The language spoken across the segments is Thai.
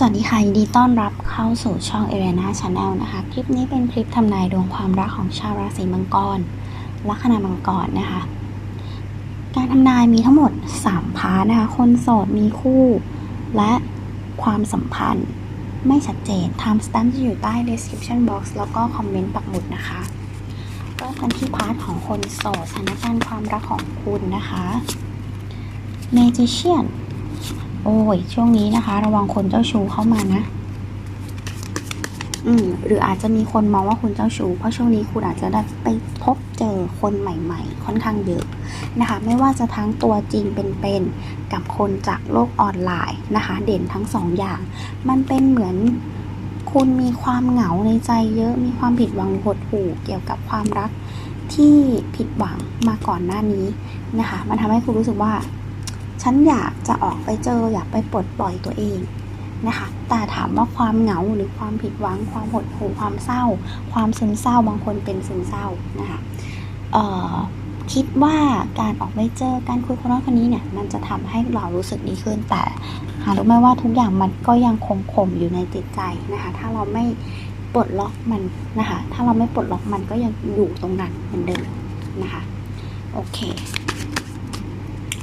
สวัสดีค่ะยินดีต้อนรับเข้าสู่ช่อง a r i a n a Channel นะคะ คลิปนี้เป็นคลิปทำนายดวงความรักของชาวราศีมังกร ลัคนามังกรนะคะ การทำนายมีทั้งหมด 3 พาร์ทนะคะ คนโสดมีคู่ และความสัมพันธ์ไม่ชัดเจน time stamp จะอยู่ใต้ description box แล้วก็คอมเมนต์ปักหมุดนะคะเริ่มกันที่พาร์ทของคนโสดสถานการณ์ความรักของคุณนะคะ magician โอ้ย ช่วงนี้นะคะ ระวังคนเจ้าชู้เข้ามานะ อืม หรืออาจจะมีคนมองว่าคุณเจ้าชู้ เพราะช่วงนี้คุณอาจจะได้ไปพบเจอคนใหม่ๆ ค่อนข้างเยอะนะคะ ไม่ว่าจะทั้งตัวจริงเป็นๆ กับคนจากโลกออนไลน์นะคะ เด่นทั้งสองอย่าง มันเป็นเหมือนคุณมีความเหงาในใจเยอะ มีความผิดหวังหดหู่เกี่ยวกับความรักที่ผิดหวังมาก่อนหน้านี้นะคะ มันทำให้คุณรู้สึกว่า ฉันอยากจะออกไปเจออยากไปปลดปล่อยตัวเองนะคะ แต่ถามว่าความเหงาหรือความผิดหวัง ความหดหู่ความเศร้า ความซึมเศร้าบางคนเป็นซึมเศร้านะคะคิดว่าการออกไปเจอการคุยคนนั้นคนนี้เนี่ยมันจะทำให้เรารู้สึกดีขึ้นแต่หารู้ไหมว่าทุกอย่างมันก็ยังคงข่มอยู่ในจิตใจนะคะ ถ้าเราไม่ปลดล็อกมันนะคะ ถ้าเราไม่ปลดล็อกมันก็ยังอยู่ตรงนั้นเหมือนเดิมนะคะ โอเค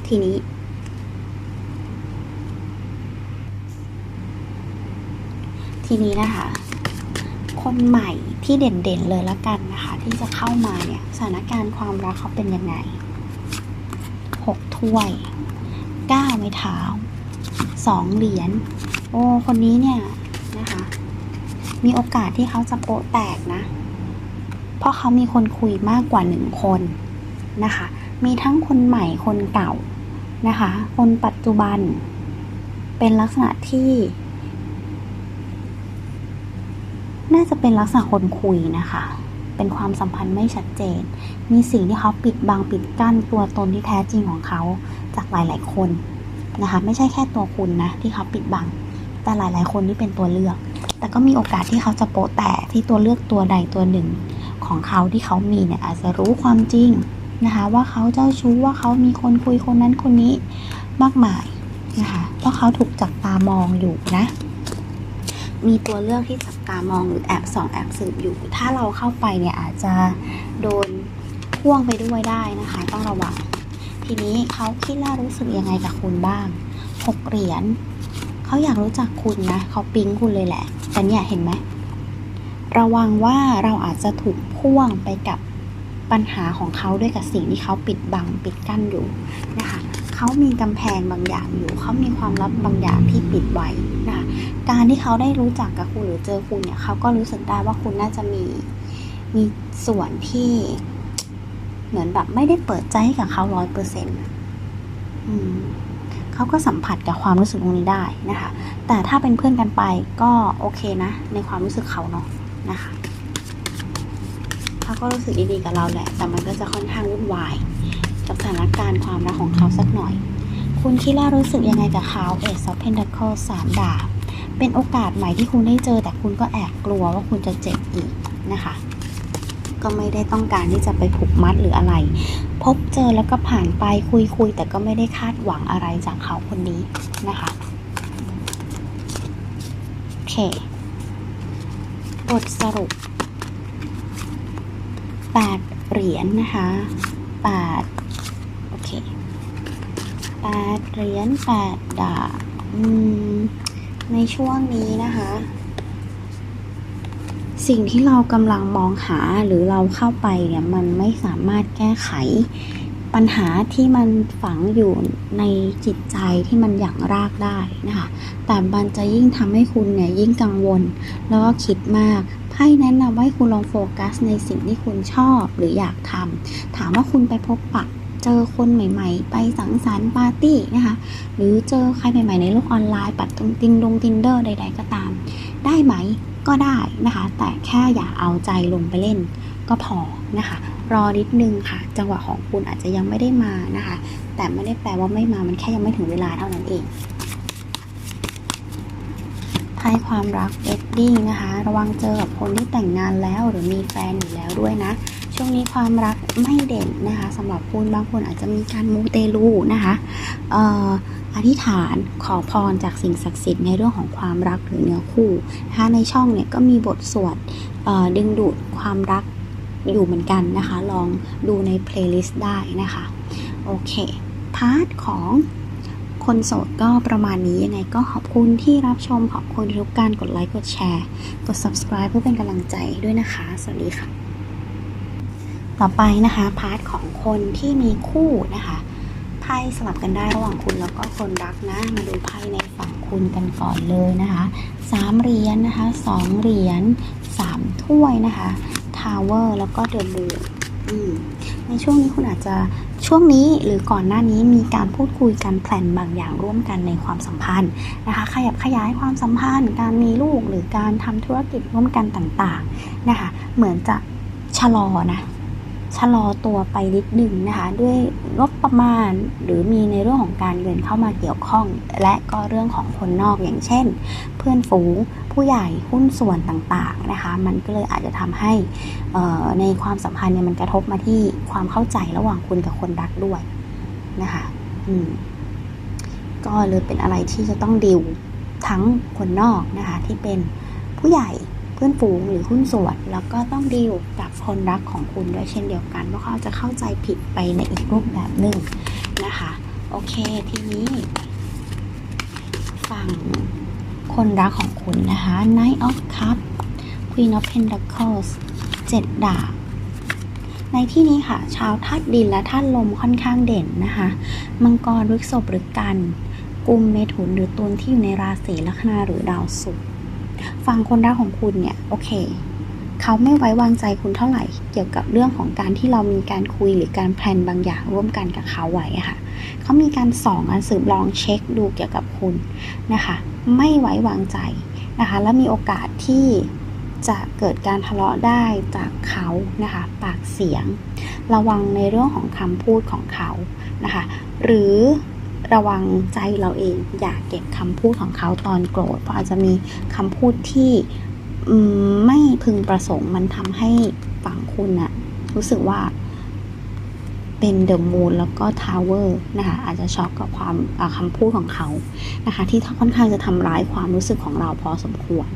ทีนี้ ทีนี้นะคะ คนใหม่ที่เด่นๆเลยละกันนะคะ ที่จะเข้ามาเนี่ยสถานการณ์ความรักเขาเป็นยังไงหกถ้วยเก้าไม้เท้าสองเหรียญโอ้คนนี้เนี่ยนะคะ มีโอกาสที่เขาจะโปะแตกนะ เพราะเขามีคนคุยมากกว่าหนึ่งคนนะคะ มีทั้งคนใหม่คนเก่านะคะ คนปัจจุบันเป็นลักษณะที่ น่าจะเป็นลักษณะคนคุยนะคะ เป็นความสัมพันธ์ไม่ชัดเจน มีสิ่งที่เขาปิดบังปิดกั้นตัวตนที่แท้จริงของเขาจากหลาย ๆ คนนะคะ ไม่ใช่แค่ตัวคุณนะที่เขาปิดบัง แต่หลาย ๆ คนที่เป็นตัวเลือก แต่ก็มีโอกาสที่เขาจะโปะแตกที่ตัวเลือกตัวใดตัวหนึ่งของเขาที่เขามีเนี่ยอาจจะรู้ความจริงนะคะ ว่าเขาเจ้าชู้ว่าเขามีคนคุยคนนั้นคนนี้มากมายนะคะเพราะเขาถูกจับตามองอยู่นะ มีตัวเลือกที่จับตามองหรือแอบส่องแอบสืบอยู่ ถ้าเราเข้าไปเนี่ยอาจจะโดนพ่วงไปด้วยได้นะคะ ต้องระวัง ทีนี้เขาคิดและรู้สึกยังไงกับคุณบ้างหกเหรียญเขาอยากรู้จักคุณนะเขาปิ๊งคุณเลยแหละแต่เนี่ยเห็นไหมระวังว่าเราอาจจะถูกพ่วงไปกับปัญหาของเขาด้วยกับสิ่งที่เขาปิดบังปิดกั้นอยู่นะคะเขามีกำแพงบางอย่างอยู่เขามีความลับบางอย่างที่ปิดไว้นะคะ การที่เขาได้รู้จักกับคุณหรือเจอคุณเนี่ยเขาก็รู้สึกได้ว่าคุณน่าจะมีมีส่วนที่เหมือนแบบไม่ได้เปิดใจให้กับเขาร้อยเปอร์เซ็นต์เขาก็สัมผัสกับความรู้สึกตรงนี้ได้นะคะ แต่ถ้าเป็นเพื่อนกันไปก็โอเคนะ ในความรู้สึกเขาเนาะนะคะเขาก็รู้สึกดีๆกับเราแหละ แต่มันก็จะค่อนข้างวุ่นวายกับสถานการณ์ความรักของเขาสักหน่อย คุณคิดว่ารู้สึกยังไงกับเขาเอซอฟเพนดัคเคิลสามดาบ เป็นโอกาสใหม่ที่คุณได้เจอ แต่คุณก็แอบกลัวว่าคุณจะเจ็บอีกนะคะ ก็ไม่ได้ต้องการที่จะไปผูกมัดหรืออะไร พบเจอแล้วก็ผ่านไปคุยคุยแต่ก็ไม่ได้คาดหวังอะไรจากเขาคนนี้นะคะโอเคบทสรุปแปดเหรียญนนะคะแปดโอเคแปดเหรียญแปดดาบอืม ในช่วงนี้นะคะ สิ่งที่เรากำลังมองหาหรือเราเข้าไปเนี่ยมันไม่สามารถแก้ไข ปัญหาที่มันฝังอยู่ในจิตใจที่มันอย่างรากได้นะคะ แต่มันจะยิ่งทำให้คุณเนี่ยยิ่งกังวล แล้วก็คิดมากไพ่แนะนำให้คุณลองโฟกัสในสิ่งที่คุณชอบหรืออยากทำถามว่าคุณไปพบปะ เจอคนใหม่ ๆ ไปสังสรรค์ปาร์ตี้นะคะ หรือเจอใครใหม่ ๆ ในโลกออนไลน์ ปัดติงดงตินเดอร์ใด ๆ ก็ตาม ได้ไหมก็ได้นะคะ แต่แค่อย่าเอาใจลงไปเล่นก็พอนะคะ รอนิดนึงค่ะ จังหวะของคุณอาจจะยังไม่ได้มานะคะ แต่ไม่ได้แปลว่าไม่มามันแค่ยังไม่ถึงเวลาเท่านั้นเอง ไพ่ความรักเอ็ดดิ้งนะคะ ระวังเจอกับคนที่แต่งงานแล้วหรือมีแฟนอยู่แล้วด้วยนะ ช่วงนี้ความรักไม่เด่นนะคะสำหรับคุณบางคนอาจจะมีการมูเตลูนะคะเอ่ออธิษฐานขอพรจากสิ่งศักดิ์สิทธิ์ในเรื่องของความรักหรือเนื้อคู่นะคะในช่องเนี่ยก็มีบทสวดเอ่อดึงดูดความรักอยู่เหมือนกันนะคะ ลองดูในเพลย์ลิสต์ได้นะคะ โอเค พาร์ทของ คนโสดก็ประมาณนี้ยังไงก็ขอบคุณที่รับชมขอบคุณทุกการกดไลค์กดแชร์ กด subscribe เพื่อเป็นกำลังใจด้วยนะคะ สวัสดีค่ะ ต่อไปนะคะ พาร์ทของคนที่มีคู่นะคะไพ่สลับกันได้ระหว่างคุณแล้วก็คนรักนะมาดูไพ่ในฝั่งคุณกันก่อนเลยนะคะสามเหรียญนะคะสองเหรียญสามถ้วยนะคะทาวเวอร์แล้วก็เดอะมูน ในช่วงนี้คุณอาจจะช่วงนี้หรือก่อนหน้านี้มีการพูดคุยกันแพลนบางอย่างร่วมกันในความสัมพันธ์นะคะ ขยับขยายความสัมพันธ์ การมีลูกหรือการทำธุรกิจร่วมกันต่างๆนะคะ เหมือนจะชะลอนะ ชะลอตัวไปนิดหนึ่งนะคะด้วยงบประมาณหรือมีในเรื่องของการเงินเข้ามาเกี่ยวข้อง และก็เรื่องของคนนอกอย่างเช่น เพื่อนฝูงผู้ใหญ่หุ้นส่วนต่างๆนะคะมันก็เลยอาจจะทำให้ในความสัมพันธ์เนี่ยมันกระทบมาที่ความเข้าใจระหว่างคุณกับคนรักด้วยนะคะอืมก็เลยเป็นอะไรที่จะต้องดิวทั้งคนนอกนะคะที่เป็นผู้ใหญ่ เพื่อนฝูงหรือหุ้นส่วน แล้วก็ต้องดีลกับคนรักของคุณด้วยเช่นเดียวกันเพราะเขาจะเข้าใจผิดไปในอีกรูปแบบหนึ่งนะคะ โอเคทีนี้ฝั่งคนรักของคุณนะคะ Knight of Cups Queen of Pentacles เจ็ดดาบในที่นี้ค่ะ ชาวธาตุดินและธาตุลมค่อนข้างเด่นนะคะ มังกรฤกษบหรือกัน กุมเมถุนหรือตุลที่อยู่ในราศีลัคนาหรือดาวศุกร์ ฝั่งคนรักของคุณเนี่ยโอเค เขาไม่ไว้วางใจคุณเท่าไหร่ เกี่ยวกับเรื่องของการที่เรามีการคุยหรือการแพลนบางอย่างร่วมกันกับเขาไว้ค่ะเขามีการส่องการสืบลองเช็คดูเกี่ยวกับคุณนะคะ ไม่ไว้วางใจนะคะ และมีโอกาสที่จะเกิดการทะเลาะได้จากเขานะคะ ปากเสียง ระวังในเรื่องของคำพูดของเขานะคะ หรือ ระวังใจเราเอง อย่าเก็บคำพูดของเขาตอนโกรธ เพราะอาจจะมีคำพูดที่ไม่พึงประสงค์มันทำให้ฝั่งคุณอะรู้สึกว่าเป็นเดอะมูนแล้วก็ทาวเวอร์นะคะอาจจะช็อกกับความาคำพูดของเขานะคะ ที่ค่อนข้างจะทำร้ายความรู้สึกของเราพอสมควร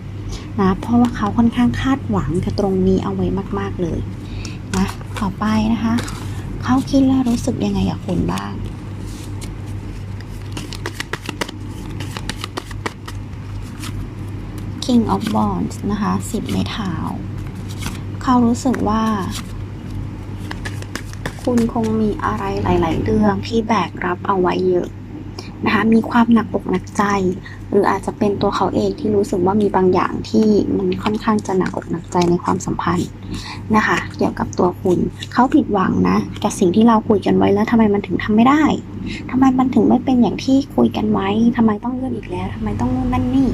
นะเพราะว่าเขาค่อนข้างคาดหวังกับตรงนี้เอาไว้มาก ๆเลยนะต่อไปนะคะ เขาคิดและรู้สึกยังไงกับคุณบ้าง King of Wands นะคะสิบไม้เท้าเขารู้สึกว่า คุณคงมีอะไรหลาย ๆ เรื่องที่แบกรับเอาไว้เยอะนะคะ มีความหนักอกหนักใจ หรืออาจจะเป็นตัวเขาเองที่รู้สึกว่ามีบางอย่างที่มันค่อนข้างจะหนักอกหนักใจในความสัมพันธ์นะคะ เกี่ยวกับตัวคุณเขาผิดหวังนะกับสิ่งที่เราคุยกันไว้แล้วทำไมมันถึงทำไม่ได้ทำไมมันถึงไม่เป็นอย่างที่คุยกันไว้ทำไมต้องเลื่อนอีกแล้วทำไมต้องนู่นนั่นนี่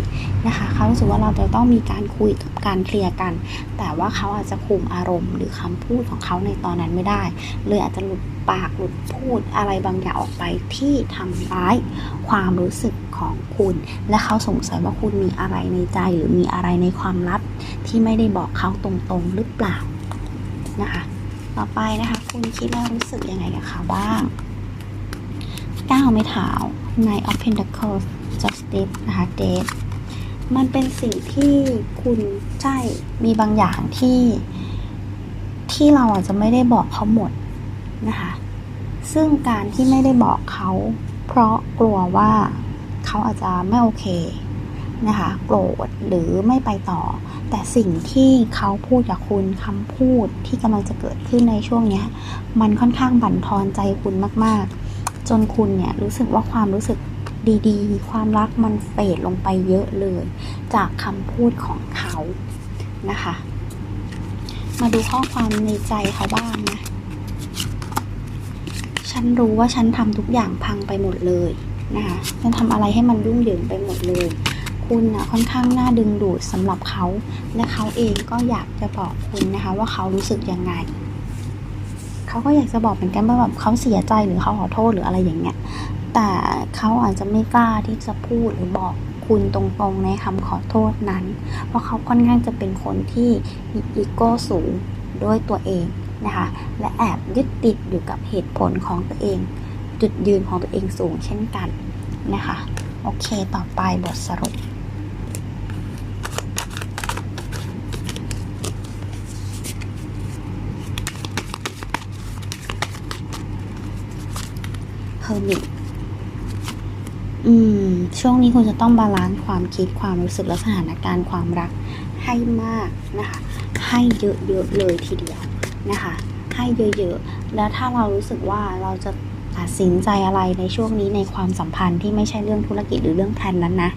นะคะเขารู้สึกว่าเราจะต้องมีการคุยการเคลียร์กัน แต่ว่าเขาอาจจะคุมอารมณ์ หรือคำพูดของเขาในตอนนั้นไม่ได้เลยอาจจะหลุดปากหลุดพูดอะไรบางอย่างออกไปที่ทำร้ายความรู้สึก ของคุณ และเขาสงสัยว่าคุณมีอะไรในใจหรือมีอะไรในความลับที่ไม่ได้บอกเขาตรงๆหรือเปล่านะคะ ต่อไปนะคะ คุณคิดและรู้สึกยังไงกับเขาบ้างก้าวไม่เท้า Knight of Pentacles Justice นะคะ Death มันเป็นสิ่งที่คุณใช่มีบางอย่างที่ที่เราอาจจะไม่ได้บอกเขาหมดนะคะ ซึ่งการที่ไม่ได้บอกเขา เพราะกลัวว่า เขาอาจจะไม่โอเคนะคะโกรธหรือไม่ไปต่อ แต่สิ่งที่เขาพูดกับคุณคำพูดที่กำลังจะเกิดขึ้นในช่วงนี้มันค่อนข้างบั่นทอนใจคุณมาก ๆ จนคุณเนี่ยรู้สึกว่าความรู้สึกดีๆ ความรักมันเฟดลงไปเยอะเลย จากคำพูดของเขานะคะ มาดูข้อความในใจเขาบ้างนะฉันรู้ว่าฉันทำทุกอย่างพังไปหมดเลย นะคะฉันทำอะไรให้มันยุ่งเหยิงไปหมดเลย คุณนะค่อนข้างน่าดึงดูดสำหรับเขา และเขาเองก็อยากจะบอกคุณนะคะ ว่าเขารู้สึกยังไง เขาก็อยากจะบอกเหมือนกันว่าแบบเขาเสียใจหรือเขาขอโทษหรืออะไรอย่างเงี้ย แต่เขาอาจจะไม่กล้าที่จะพูดหรือบอกคุณตรงๆในคำขอโทษนั้น เพราะเขาค่อนข้างจะเป็นคนที่มีอีโก้สูงด้วยตัวเองนะคะ และแอบยึดติดอยู่กับเหตุผลของตัวเอง จุดยืนของตัวเองสูงเช่นกันนะคะ โอเคต่อไปบทสรุปเฮอร์มิตอืม ช่วงนี้คุณจะต้องบาลานซ์ความคิดความรู้สึกและสถานการณ์ความรักให้มากนะคะ ให้เยอะๆเลยทีเดียวนะคะ ให้เยอะๆ แล้วถ้าเรารู้สึกว่าเราจะ ตัดสินใจอะไรในช่วงนี้ในความสัมพันธ์ที่ไม่ใช่เรื่องธุรกิจหรือเรื่องแพลนนั้นนะ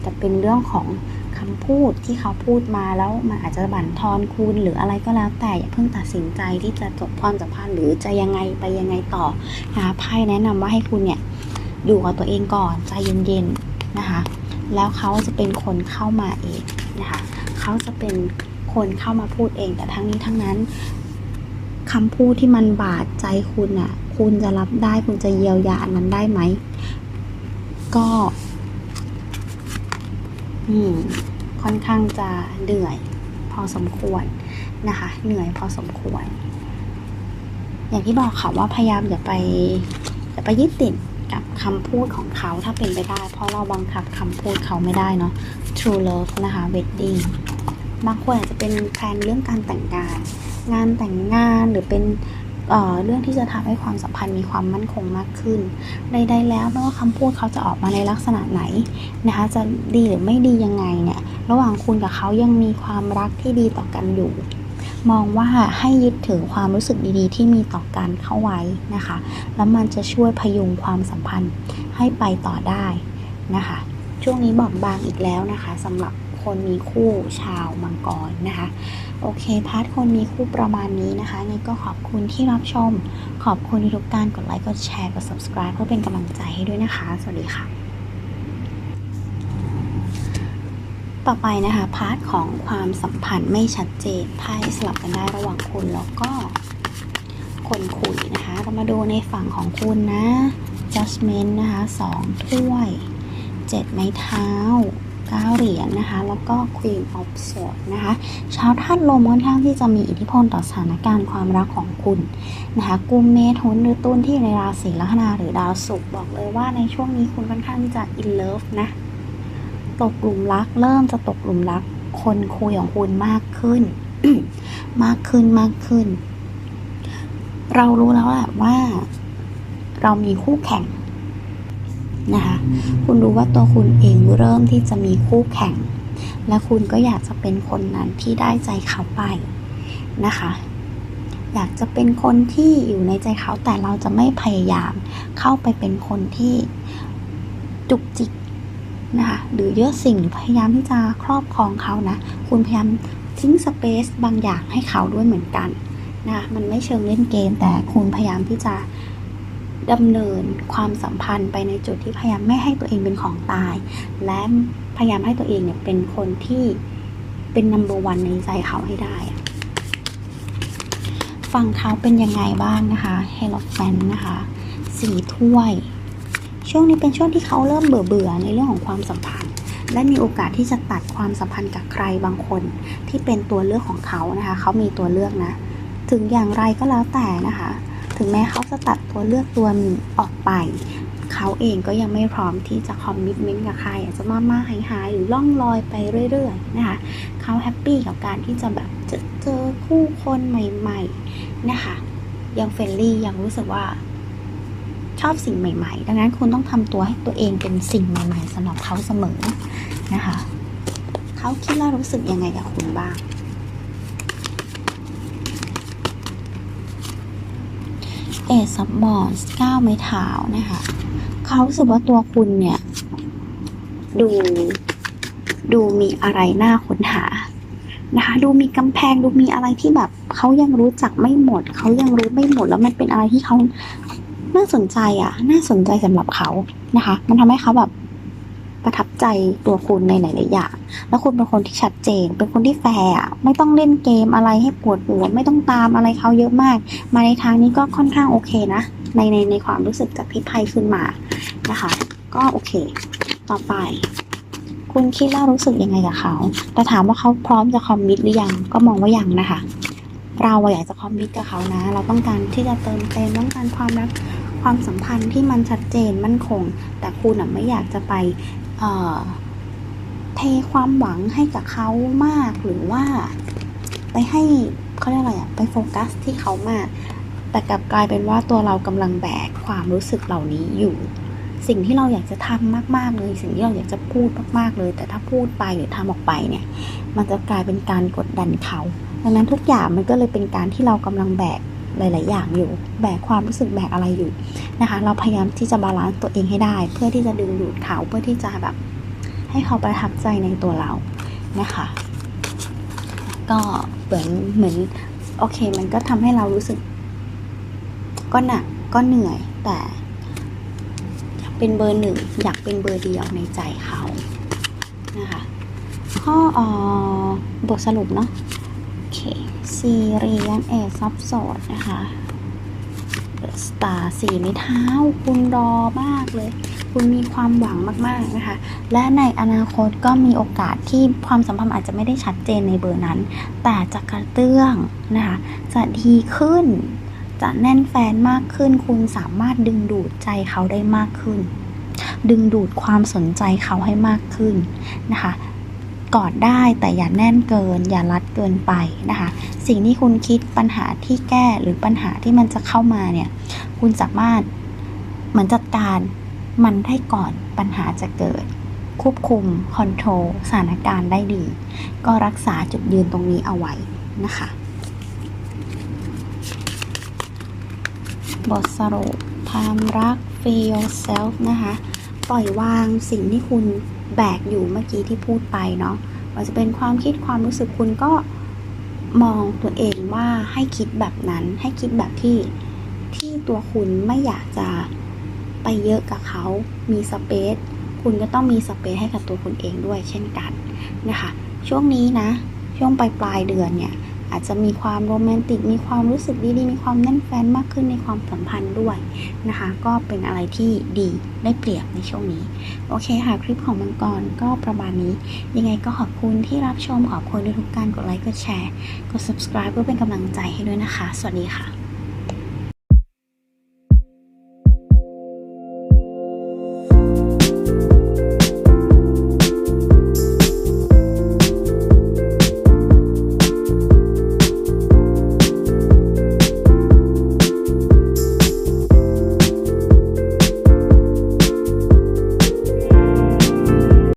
แต่เป็นเรื่องของคำพูดที่เขาพูดมาแล้วมันอาจจะบั่นทอนคุณหรืออะไรก็แล้ว แต่อย่าเพิ่งตัดสินใจที่จะจบความสัมพันธ์หรือจะยังไงไปยังไงต่อนะคะไพ่แนะนำว่าให้คุณเนี่ยอยู่กับตัวเองก่อนใจเย็นๆนะคะ แล้วเขาจะเป็นคนเข้ามาเองนะคะเขาจะเป็นคนเข้ามาพูดเองแต่ทั้งนี้ทั้งนั้น คำพูดที่มันบาดใจคุณอะ คุณจะรับได้ คุณจะเยียวยาอันนั้นได้ไหม ก็ อืม ค่อนข้างจะเหนื่อย พอสมควรนะคะ เหนื่อยพอสมควร อย่างที่บอกค่ะว่าพยายามอย่าไปอย่าไปยึดติดกับคำพูดของเขาถ้าเป็นไปได้ เพราะเราบังคับคำพูดเขาไม่ได้เนาะ True Love นะคะ Wedding บางคนอาจจะเป็นแพลนเรื่องการแต่งงาน งานแต่งงานหรือเป็นเเรื่องที่จะทำให้ความสัมพันธ์มีความมั่นคงมากขึ้น ใดๆแล้วไม่ว่าคำพูดเขาจะออกมาในลักษณะไหนนะคะจะดีหรือไม่ดียังไงเนี่ยระหว่างคุณกับเขายังมีความรักที่ดีต่อกันอยู่ มองว่าให้ยึดถือความรู้สึกดีๆ ที่มีต่อกันเข้าไว้นะคะ แล้วมันจะช่วยพยุงความสัมพันธ์ให้ไปต่อได้นะคะ ช่วงนี้บอกบางอีกแล้วนะคะสำหรับคนมีคู่ชาวมังกรนะคะ โอเค พาร์ทคนมีคู่ประมาณนี้นะคะงั้นก็ขอบคุณที่รับชม ขอบคุณทุกการกดไลค์ กดแชร์ กด subscribe เพื่อเป็นกำลังใจให้ด้วยนะคะ สวัสดีค่ะ ต่อไปนะคะ พาร์ทของความสัมพันธ์ไม่ชัดเจนไพ่สลับกันได้ระหว่างคุณแล้วก็คนคุยนะคะ เรามาดูในฝั่งของคุณนะ judgment นะคะสองถ้วยเจ็ดไม้เท้า เก้าเหรียญนะคะ แล้วก็ queen of swords นะคะ ชาวธาตุลมค่อนข้างที่จะมีอิทธิพลต่อสถานการณ์ความรักของคุณนะคะกุมเมทุนหรือตุนที่ในราศีลัคนาหรือดาวศุกร์บอกเลยว่าในช่วงนี้คุณค่อนข้างที่จะ in love นะ ตกหลุมรัก เริ่มจะตกหลุมรัก คนคุยของคุณมากขึ้น มากขึ้นมากขึ้น เรารู้แล้วแหละว่า เรามีคู่แข่ง นะคะ คุณรู้ว่าตัวคุณเองเริ่มที่จะมีคู่แข่ง และคุณก็อยากจะเป็นคนนั้นที่ได้ใจเขาไปนะคะ อยากจะเป็นคนที่อยู่ในใจเขาแต่เราจะไม่พยายามเข้าไปเป็นคนที่จุกจิกนะคะหรือเยอะสิ่งหรือพยายามที่จะครอบครองเขานะ คุณพยายามทิ้งสเปซบางอย่างให้เขาด้วยเหมือนกันนะมันไม่เชิงเล่นเกม แต่คุณพยายามที่จะ ดำเนินความสัมพันธ์ไปในจุดที่พยายามไม่ให้ตัวเองเป็นของตาย และพยายามให้ตัวเองเนี่ยเป็นคนที่เป็นนัมเบอร์วันในใจเขาให้ได้ฟังเขาเป็นยังไงบ้างนะคะเฮลแฟนนะคะสี่ถ้วย ช่วงนี้เป็นช่วงที่เขาเริ่มเบื่อเบื่อๆในเรื่องของความสัมพันธ์ และมีโอกาสที่จะตัดความสัมพันธ์กับใครบางคน ที่เป็นตัวเลือกของเขานะคะ เขามีตัวเลือกนะ ถึงอย่างไรก็แล้วแต่นะคะ ถึงแม้เขาจะตัดตัวเลือกตัวหนึ่งออกไป เขาเองก็ยังไม่พร้อมที่จะคอมมิชเมนต์กับใครอาจจะมามาหายหายๆหรือล่องลอยไปเรื่อยๆนะคะเขาแฮปปี้กับการที่จะแบบเจอเจอคู่คนใหม่ๆนะคะยังเฟรนลี่ยังรู้สึกว่าชอบสิ่งใหม่ ๆ ดังนั้นคุณต้องทำตัวให้ตัวเองเป็นสิ่งใหม่ ๆสำหรับเขาเสมอนะคะ เขาคิดและรู้สึกยังไงกับคุณบ้าง เอซับบอสเก้าไม้เท้านะคะเขารู้สึกว่าตัวคุณเนี่ย ดู ดูมีอะไรน่าค้นหานะคะ ดูมีกำแพงดูมีอะไรที่แบบเขายังรู้จักไม่หมดเขายังรู้ไม่หมดแล้วมันเป็นอะไรที่เขาน่าสนใจอะ น่าสนใจสำหรับเขานะคะ มันทำให้เขาแบบ ประทับใจตัวคุณในหลายๆอย่าง แล้วคุณเป็นคนที่ชัดเจน เป็นคนที่แฟร์ไม่ต้องเล่นเกมอะไรให้ปวดหัว ไม่ต้องตามอะไรเขาเยอะมาก มาในทางนี้ก็ค่อนข้างโอเคนะ ในในในความรู้สึกจากที่ไพ่ขึ้นมานะคะ ก็โอเค ต่อไป คุณคิดแล้วรู้สึกยังไงกับเขา แต่ถามว่าเขาพร้อมจะคอมมิตหรือยัง ก็มองว่ายังนะคะ เราอยากจะคอมมิตกับเขานะ เราต้องการที่จะเติมเต็มต้องการความรักความสัมพันธ์ที่มันชัดเจนมั่นคง แต่คุณอะไม่อยากจะไป เทความหวังให้กับเขามากหรือว่า ไปให้เขาเรียกอะไรอะไปโฟกัสที่เขามาก แต่กลับกลายเป็นว่าตัวเรากำลังแบกความรู้สึกเหล่านี้อยู่ สิ่งที่เราอยากจะทำมาก ๆ เลย สิ่งที่เราอยากจะพูดมาก ๆ เลย แต่ถ้าพูดไปหรือทำออกไปเนี่ย มันจะกลายเป็นการกดดันเขา ดังนั้นทุกอย่างมันก็เลยเป็นการที่เรากำลังแบก หลาย ๆ อย่างอยู่ แบกความรู้สึกแบกอะไรอยู่นะคะ เราพยายามที่จะบาลานซ์ตัวเองให้ได้ เพื่อที่จะดึงดูดเขาเพื่อที่จะแบบ ให้เขาประทับใจในตัวเรานะคะ ก็เหมือนเหมือนโอเค มันก็ทำให้เรารู้สึก ก็หนักก็เหนื่อยแต่อยากเป็นเบอร์หนึ่งอยากเป็นเบอร์เดียวในใจเขานะคะข้ออบทสรุปเนาะ ซีเรียนเอซับโซดนะคะสตาร์สีไม้เท้า คุณรอมากเลย คุณมีความหวังมากๆนะคะ และในอนาคตก็มีโอกาสที่ความสัมพันธ์อาจจะไม่ได้ชัดเจนในเบอร์นั้น แต่จะกระเตื้องนะคะ จะดีขึ้น จะแน่นแฟนมากขึ้น คุณสามารถดึงดูดใจเขาได้มากขึ้น ดึงดูดความสนใจเขาให้มากขึ้นนะคะ กอดได้แต่อย่าแน่นเกิน อย่ารัดเกินไปนะคะ สิ่งที่คุณคิดปัญหาที่แก้หรือปัญหาที่มันจะเข้ามาเนี่ย คุณสามารถเหมือนจัดการมันได้ก่อนปัญหาจะเกิด ควบคุมคอนโทรลสถานการณ์ได้ดี ก็รักษาจุดยืนตรงนี้เอาไว้นะคะบทสรุปความรัก feel self นะคะ ปล่อยวางสิ่งที่คุณ แบกอยู่เมื่อกี้ที่พูดไปเนาะว่าจะเป็นความคิดความรู้สึกคุณก็มองตัวเองว่าให้คิดแบบนั้น ให้คิดแบบที่ที่ตัวคุณไม่อยากจะไปเยอะกับเขา มีสเปซคุณก็ต้องมีสเปซให้กับตัวคุณเองด้วยเช่นกันนะคะ ช่วงนี้นะ ช่วงปลายปลายเดือนเนี่ย อาจจะมีความโรแมนติก มีความรู้สึกดีๆ มีความแน่นแฟนมากขึ้นในความสัมพันธ์ด้วยนะคะ ก็เป็นอะไรที่ดีได้เปรียบในช่วงนี้ โอเคค่ะ คลิปของมังกรก็ประมาณนี้ ยังไงก็ขอบคุณที่รับชม ขอบคุณทุกการกดไลค์ กดแชร์ กด subscribe เพื่อเป็นกำลังใจให้ด้วยนะคะ สวัสดีค่ะ